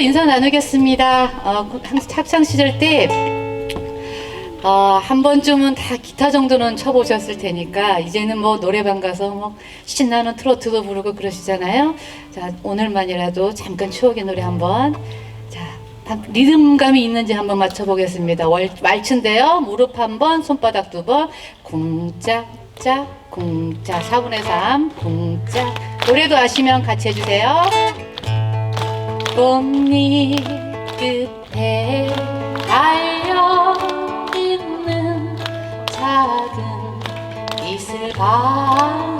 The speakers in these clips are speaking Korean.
인사 나누겠습니다. 어, 학창 시절 때, 어, 한 번쯤은 다 기타 정도는 쳐보셨을 테니까, 이제는 뭐 노래방 가서 뭐 신나는 트로트도 부르고 그러시잖아요. 자, 오늘만이라도 잠깐 추억의 노래 한번. 자, 방- 리듬감이 있는지 한번 맞춰보겠습니다. 월, 왈츠인데요. 무릎 한 번, 손바닥 두 번, 쿵짝짝, 쿵짝, 4분의 3, 쿵짝. 노래도 아시면 같이 해주세요. 꽃잎 끝에 달려 있는 작은 이슬 방울들.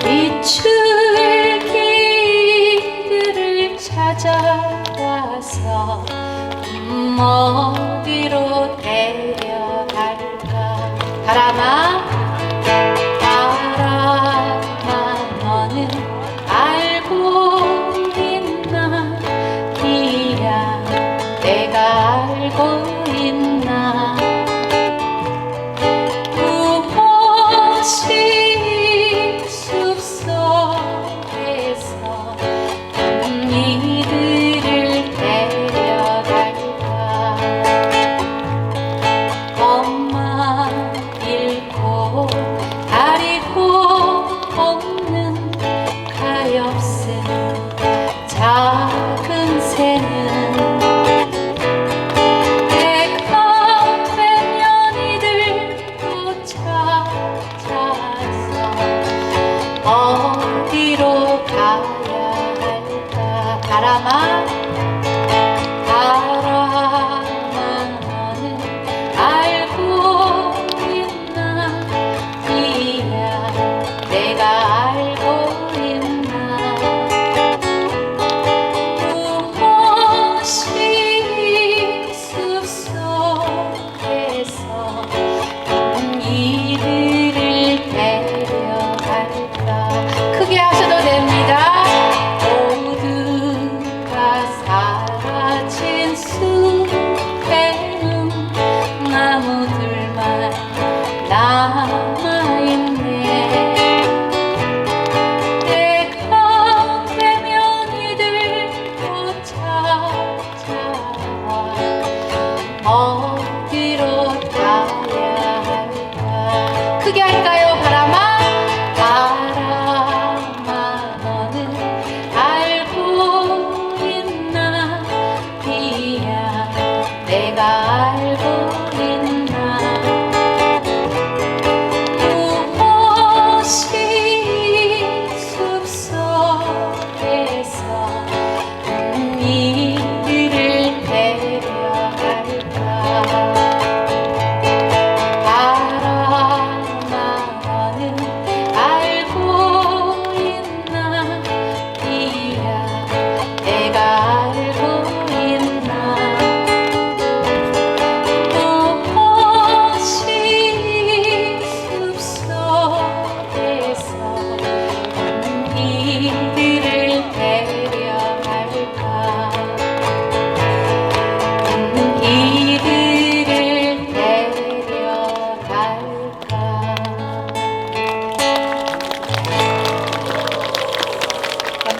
비출기를 찾아와서 음,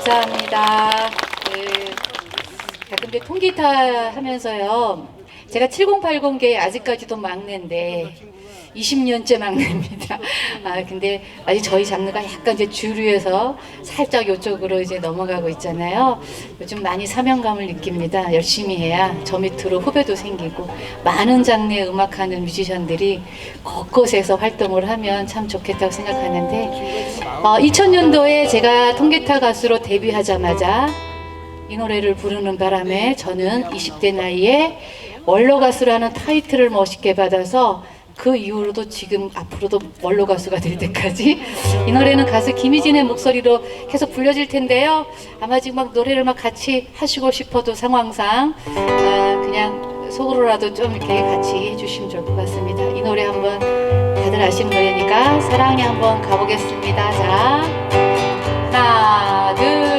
감사합니다. 그, 자, 근데 통기타 하면서요. 제가 7080개 아직까지도 막내인데 20년째 막내입니다. 아, 근데 아직 저희 장르가 약간 이제 주류에서 살짝 이쪽으로 이제 넘어가고 있잖아요. 요즘 많이 사명감을 느낍니다. 열심히 해야 저 밑으로 후배도 생기고 많은 장르의 음악하는 뮤지션들이 곳곳에서 활동을 하면 참 좋겠다고 생각하는데 어, 2000년도에 제가 통기타 가수로 데뷔하자마자 이 노래를 부르는 바람에 저는 20대 나이에 원로 가수라는 타이틀을 멋있게 받아서 그 이후로도 지금 앞으로도 원로 가수가 될 때까지 이 노래는 가수 김희진의 목소리로 계속 불려질 텐데요. 아마 지금 막 노래를 막 같이 하시고 싶어도 상황상 아, 그냥 속으로라도 좀 이렇게 같이 해주시면 좋을 것 같습니다. 이 노래 한번 다들 아시는 노래니까 사랑에 한번 가보겠습니다. 자, 하나, 둘,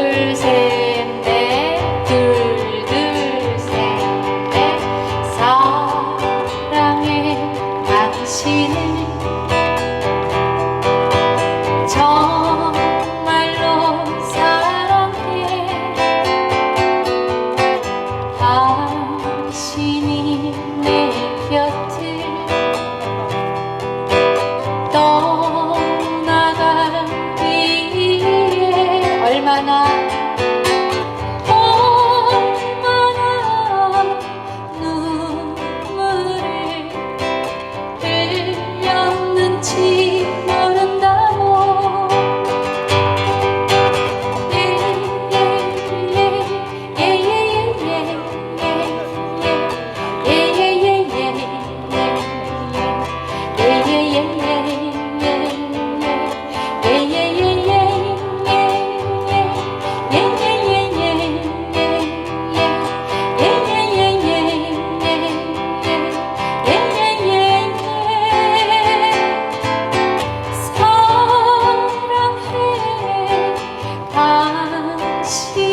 Yes, you.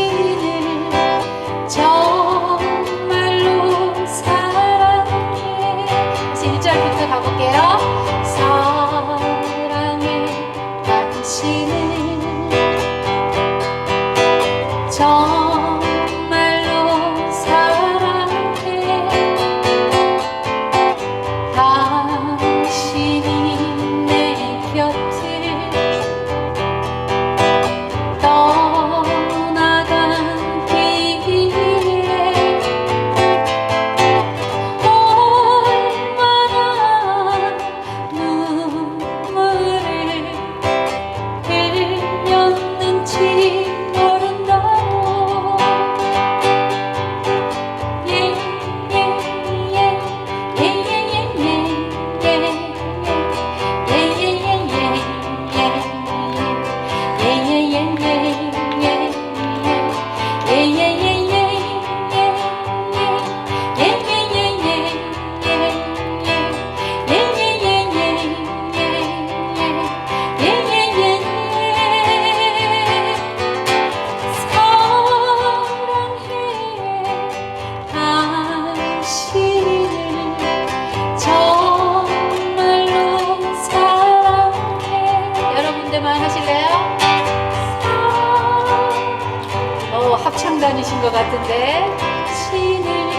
합창단이신 것 같은데. 신을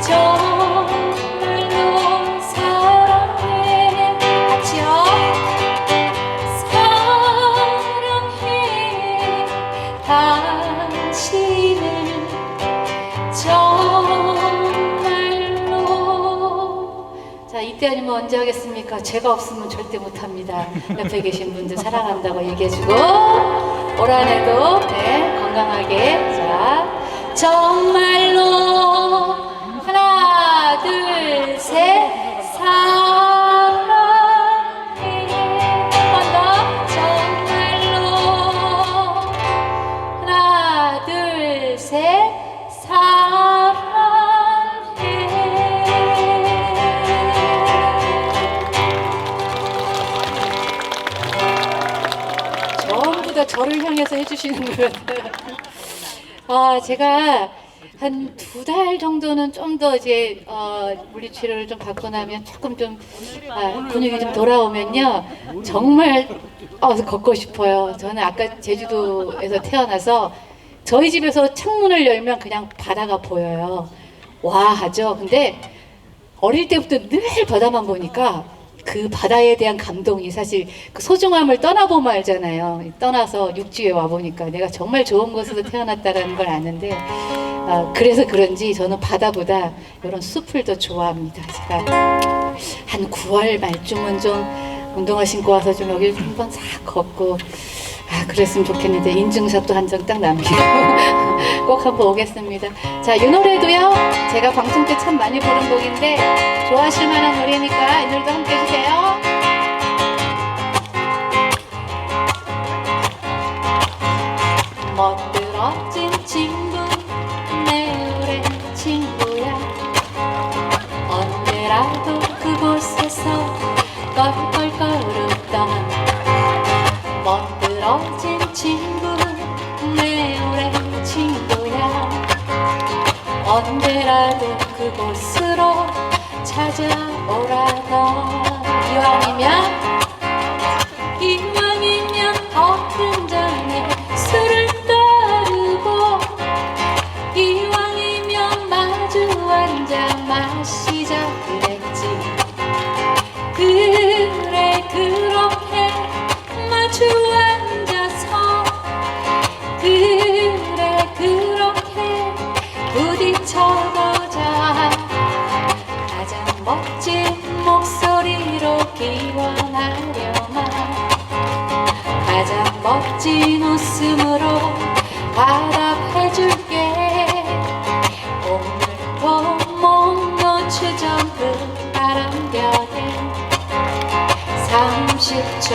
정말로 사랑해. 같이요. 사랑해. 당신을 정말로. 자 이때 아니면 언제 하겠습니까? 제가 없으면 절대 못합니다. 옆에 계신 분들 사랑한다고 얘기해주고. 올 한해도 네, 건강하게. 자 정말로 하나 둘 셋 사 주시는 것 같아요. 아, 제가 한 두 달 정도는 좀 더 이제 어, 물리치료를 좀 받고 나면 조금 좀 아, 근육이 좀 돌아오면요 정말 어, 걷고 싶어요. 저는 아까 제주도에서 태어나서 저희 집에서 창문을 열면 그냥 바다가 보여요. 와 하죠. 근데 어릴 때부터 늘 바다만 보니까 그 바다에 대한 감동이 사실 그 소중함을 떠나보면 알잖아요. 떠나서 육지에 와 보니까 내가 정말 좋은 곳에서 태어났다라는 걸 아는데 아, 그래서 그런지 저는 바다보다 이런 숲을 더 좋아합니다. 제가 한 9월 말쯤은 좀 운동화 신고 와서 좀 여기 한번 싹 걷고 아 그랬으면 좋겠는데 인증샷도 한 장 딱 남기고 꼭 한번 오겠습니다. 자, 이 노래도요. 제가 방송 때 참 많이 부른 곡인데 좋아하실 만한 노래니까 이 노래도 함께 해주세요. 멋들어진 친구 내 오랜 친구야 언제라도 그곳에서 껄 친구 내 오랜 친구야. 언제라도 그곳으로 찾아오라던 이왕이면 이왕 멋진 웃음으로 화답해줄게. 오늘도 못 놓치던 그 바람벽에 30초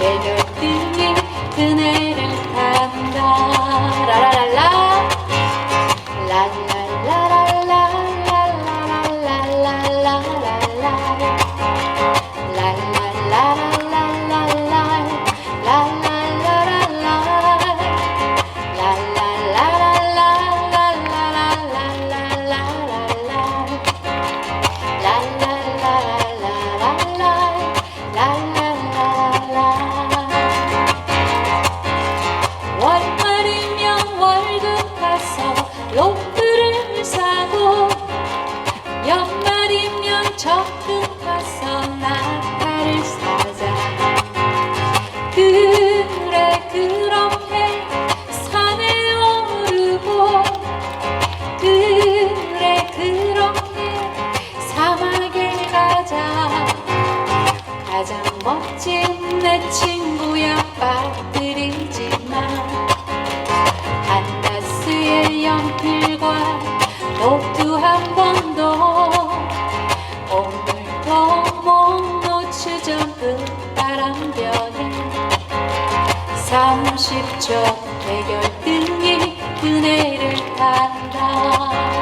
내려등이 그네를 탄다. 라라랄라 30초 대결등이 그네를 탄다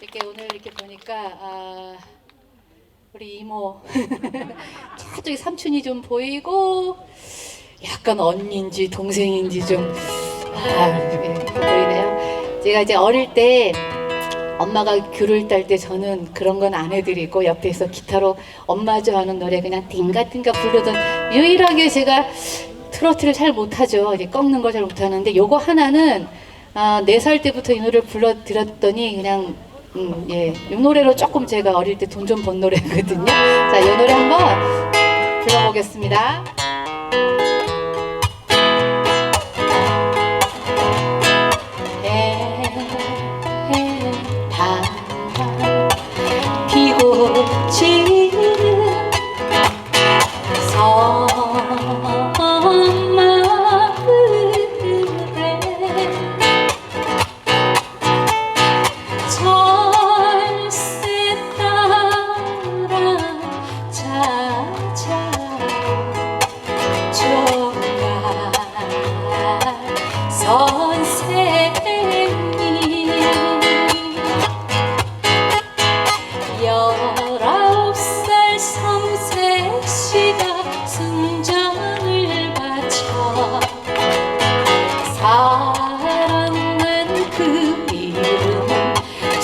이렇게 오늘 이렇게 보니까 아, 우리 이모 저쪽에 삼촌이 좀 보이고 약간 언니인지 동생인지 좀 아, 예, 보이네요. 제가 이제 어릴 때 엄마가 귤을 딸 때 저는 그런 건 안 해드리고 옆에서 기타로 엄마 좋아하는 노래 그냥 띵가띵가 부르던 유일하게 제가 트로트를 잘 못하죠. 이제 꺾는 걸 잘 못하는데 요거 하나는 아, 네살 때부터 이 노래를 불러드렸더니 그냥 음, 예, 이 노래로 조금 제가 어릴 때 돈 좀 번 노래거든요. 자, 이 노래 한번 불러보겠습니다.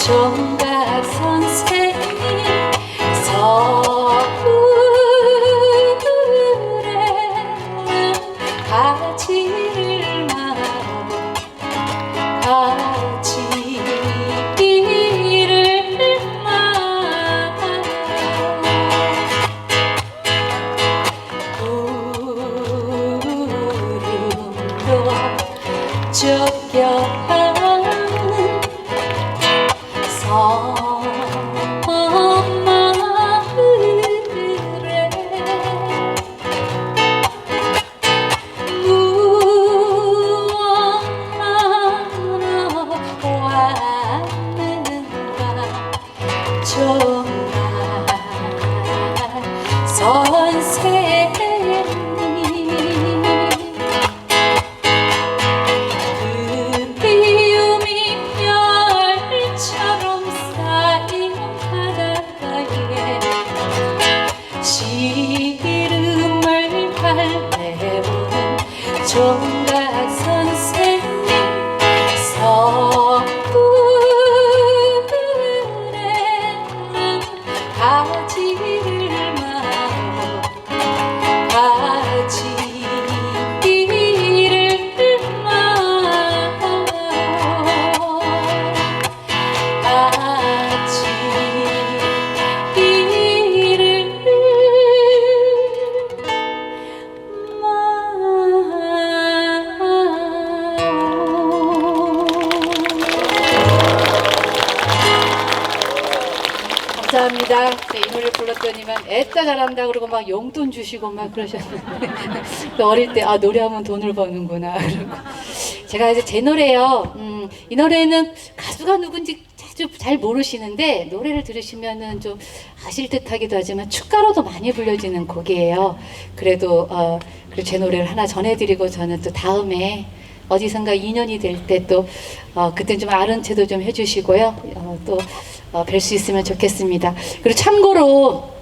总会 정 불렀더니만 애따 잘한다 그러고 막 용돈 주시고 막 그러셨는데 또 어릴 때 아 노래하면 돈을 버는구나 그러고 제가 이제 제 노래요. 음, 이 노래는 가수가 누군지 자주 잘 모르시는데 노래를 들으시면은 좀 아실 듯하기도 하지만 축가로도 많이 불려지는 곡이에요. 그래도 어, 제 노래를 하나 전해드리고 저는 또 다음에 어디선가 인연이 될 때 또 어, 그때 좀 아는 체도 좀 해주시고요. 어, 또뵐수 있으면 좋겠습니다. 그리고 참고로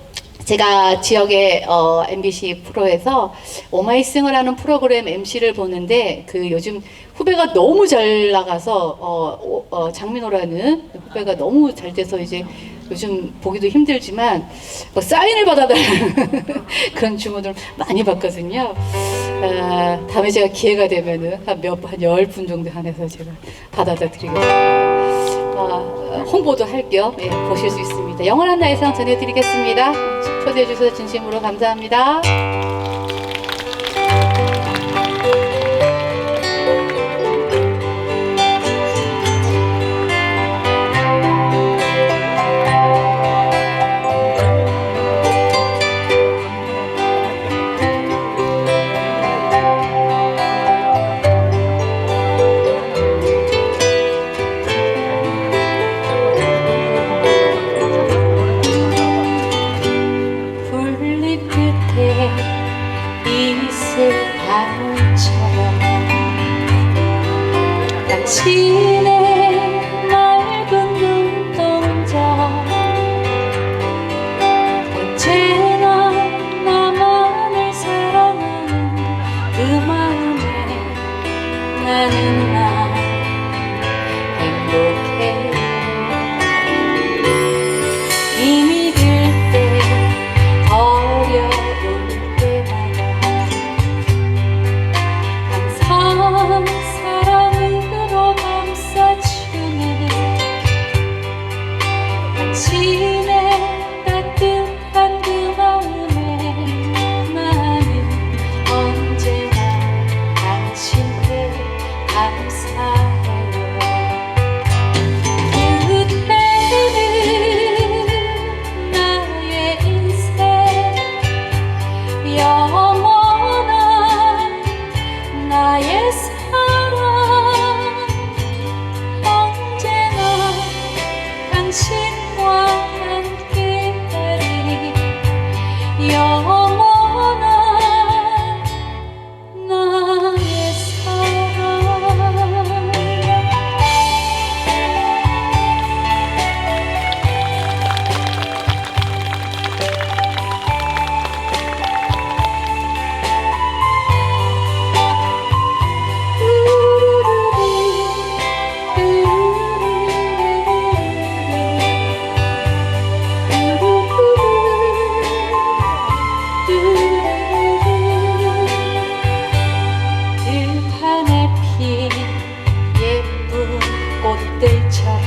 제가 지역의 어, MBC 프로에서 오마이싱어라는 프로그램 MC를 보는데 그 요즘 후배가 너무 잘 나가서 어, 오- 어, 장민호라는 후배가 너무 잘 돼서 이제 요즘 보기도 힘들지만 뭐 사인을 받아달라는 그런 주문을 많이 받거든요. 아, 다음에 제가 기회가 되면은 한 몇한1 0분 정도 한해서 제가 받아다 드리겠습니다. 아, 홍보도 할겸 예, 보실 수 있습니다. 영원한 나의 상 전해드리겠습니다. 초대해 주셔서 진심으로 감사합니다. 꽃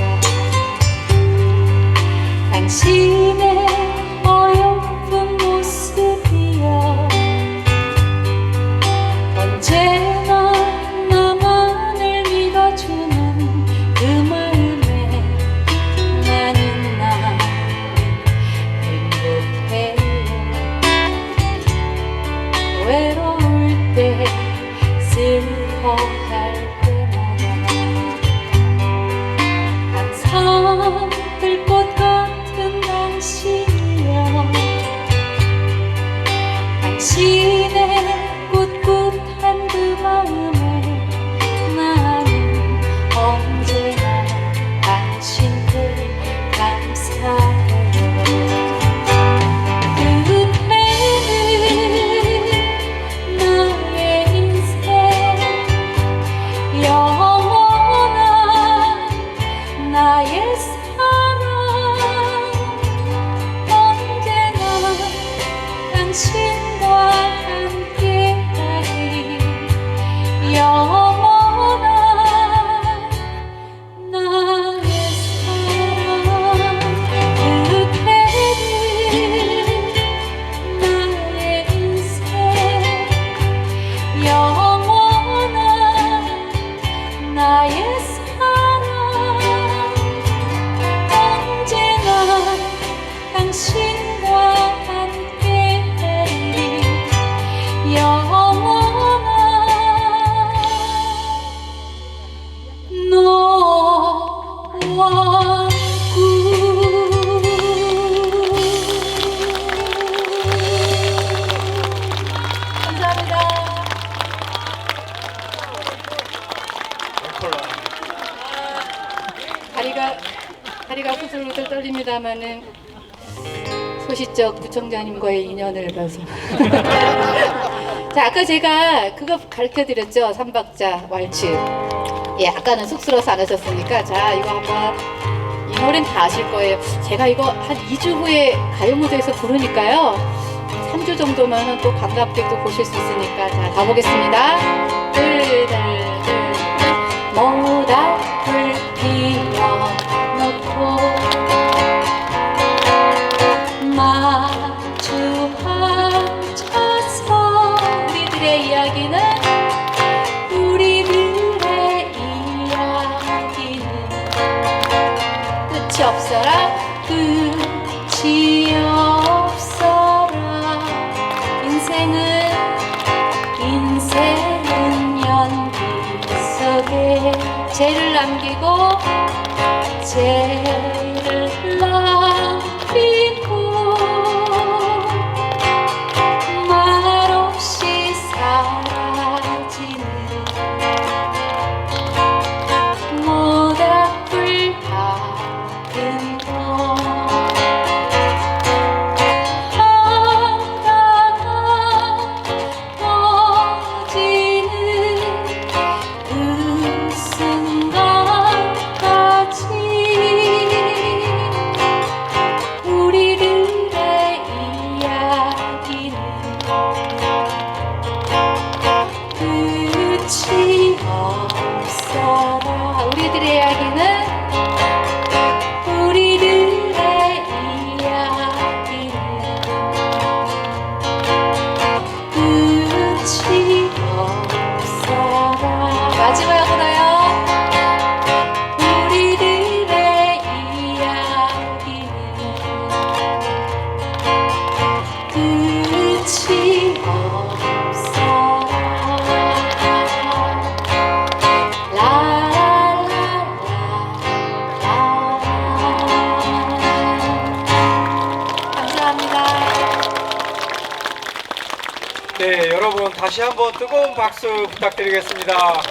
아까 제가 그거 가르쳐 드렸죠. 삼박자 왈츠. 예, 아까는 쑥스러워서 안 하셨으니까. 자, 이거 한번. 이 노래는 다 아실 거예요. 제가 이거 한 2주 후에 가요 무대에서 부르니까요. 3주 정도면은 또 관광객도 보실 수 있으니까. 자, 가보겠습니다. 둘, 둘, 둘. 모닥불 피워 놓고 마 없어라 끝이 없어라. 인생은 인생은 연기 속에 죄를 남기고 죄 박수 부탁드리겠습니다.